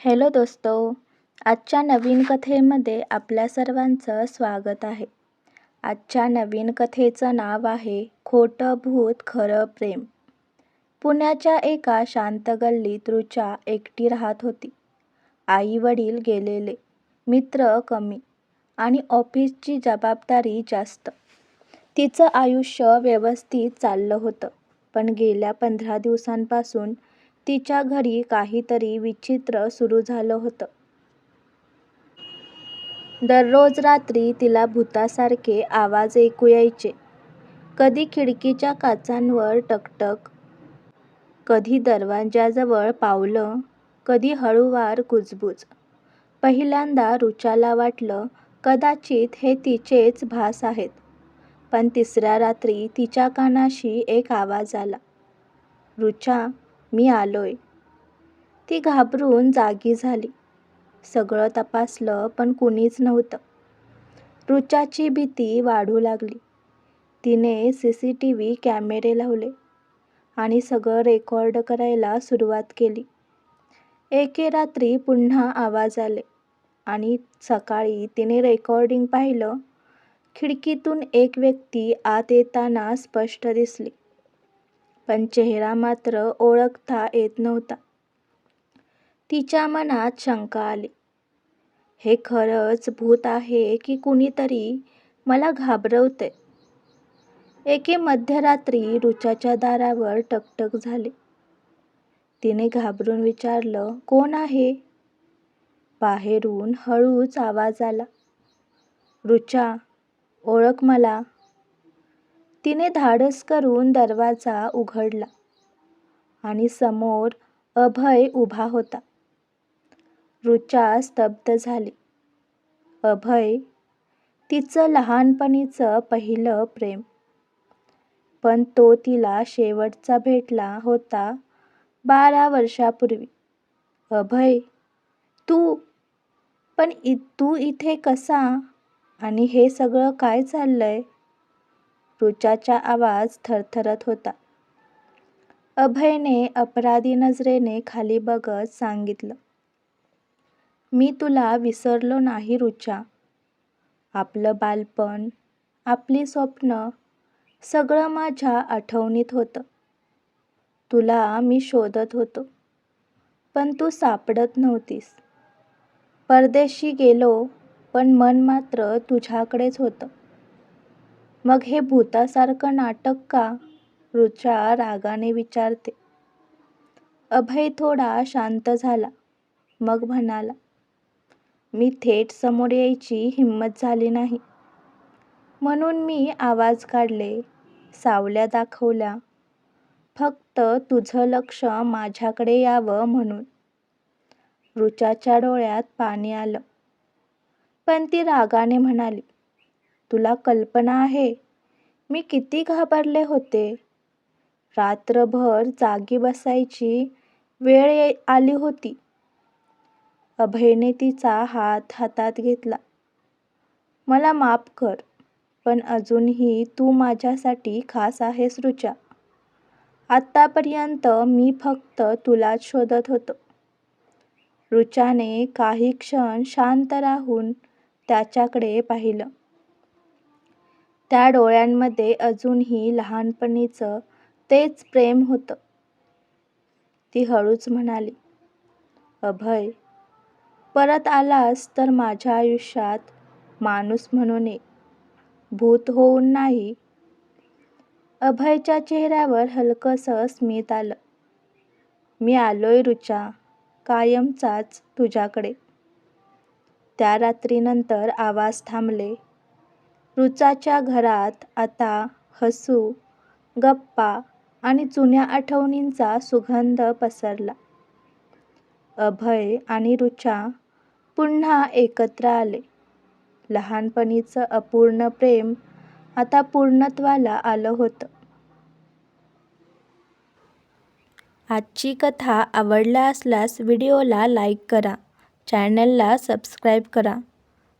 Hello दोस्तो आजच्या नवीन कथेमध्ये आपल्या सर्वांचं स्वागत आहे. आजच्या नवीन कथेचं नाव आहे खोटं भूत खरं प्रेम. पुण्याच्या एका शांत गल्लीत रुचा एकटी राहत होती. आई वडील गेलेले मित्र कमी आणि ऑफिसची जबाबदारी जास्त. तिचं आयुष्य व्यवस्थित चाललं होतं पण गेल्या पंधरा दिवसांपासून तिच्या घरी काहीतरी विचित्र सुरू झालं होतं. दररोज रात्री तिला भुतासारखे आवाज ऐकू यायचे. कधी खिडकीच्या काचांवर टकटक, कधी दरवाजाजवळ पावलं, कधी हळूवार कुजबूज. पहिल्यांदा रुचाला वाटलं कदाचित हे तिचेच भास आहेत. पण तिसऱ्या रात्री तिच्या कानाशी एक आवाज आला, रुचा मी आलोय. ती घाबरून जागी झाली. सगळं तपासलं पण कुणीच नव्हतं. रुचाची भीती वाढू लागली. तिने सी सी टी व्ही कॅमेरे लावले आणि सगळं रेकॉर्ड करायला सुरुवात केली. एके रात्री पुन्हा आवाज आले आणि सकाळी तिने रेकॉर्डिंग पाहिलं. खिडकीतून एक व्यक्ती आत येताना स्पष्ट दिसली. पण चेहरा मात्र ओळखता येत नव्हता. तिच्या मनात शंका आली. हे खरंच भूत आहे की कुणीतरी मला घाबरवते एके मध्यरात्री रुचाच्या दारावर टकटक झाली. तिने घाबरून विचारलं कोण आहे? बाहेरून हळूच आवाज आला, रुचा ओळख मला. तिने धाडस करून दरवाजा उघडला आणि समोर अभय उभा होता. रुचा स्तब्ध झाली. अभय, तिचं लहानपणीचं पहिलं प्रेम. पण तो तिला शेवटचा भेटला होता बारा वर्षापूर्वी अभय, तू? पण इ तू इथे कसा? आणि हे सगळं काय चाललंय? रुचाचा आवाज थरथरत होता. अभयने अपराधी नजरेने खाली बघत सांगितलं, मी तुला विसरलो नाही रुचा. आपलं बालपण, आपली स्वप्नं सगळं माझ्या आठवणीत होतं. तुला मी शोधत होतो. पण तू सापडत नव्हतीस. परदेशी गेलो पण मन मात्र तुझ्याकडेच होतं. मग हे भुतासारखं नाटक का? रुचा रागाने विचारते. अभय थोडा शांत झाला. मग म्हणाला, मी थेट समोर यायची हिंमत झाली नाही. म्हणून मी आवाज काढले, सावल्या दाखवल्या. फक्त तुझं लक्ष माझ्याकडे यावं म्हणून. रुचाच्या डोळ्यात पाणी आलं. पण ती रागाने म्हणाली, तुला कल्पना आहे मी किती घाबरले होते. रात्रभर जागी बसायची वेळ आली होती. अभयने तिचा हात हातात घेतला. मला माफ कर, पण अजूनही तू माझ्यासाठी खास आहेस रुचा. आत्तापर्यंत मी फक्त तुलाच शोधत होतो. रुचाने काही क्षण शांत राहून त्याच्याकडे पाहिलं. त्या डोळ्यांमध्ये अजूनही लहानपणीचं तेच प्रेम होतं. ती हळूच म्हणाली, अभय, परत आलास तर माझ्या आयुष्यात माणूस म्हणून ये, भूत होऊन नाही. अभयच्या चेहऱ्यावर हलकंसं स्मित आलं. मी आलोय रुचा, कायमचाच तुझ्याकडे. त्या रात्रीनंतर आवाज थांबले. रुचाच्या घरात आता हसू, गप्पा आणि जुन्या आठवणींचा सुगंध पसरला. अभय आणि रुचा पुन्हा एकत्र आले. लहानपणीचं अपूर्ण प्रेम आता पूर्णत्वाला आलं होतं. आजची कथा आवडला असल्यास व्हिडिओला लाईक करा, चॅनलला सबस्क्राईब करा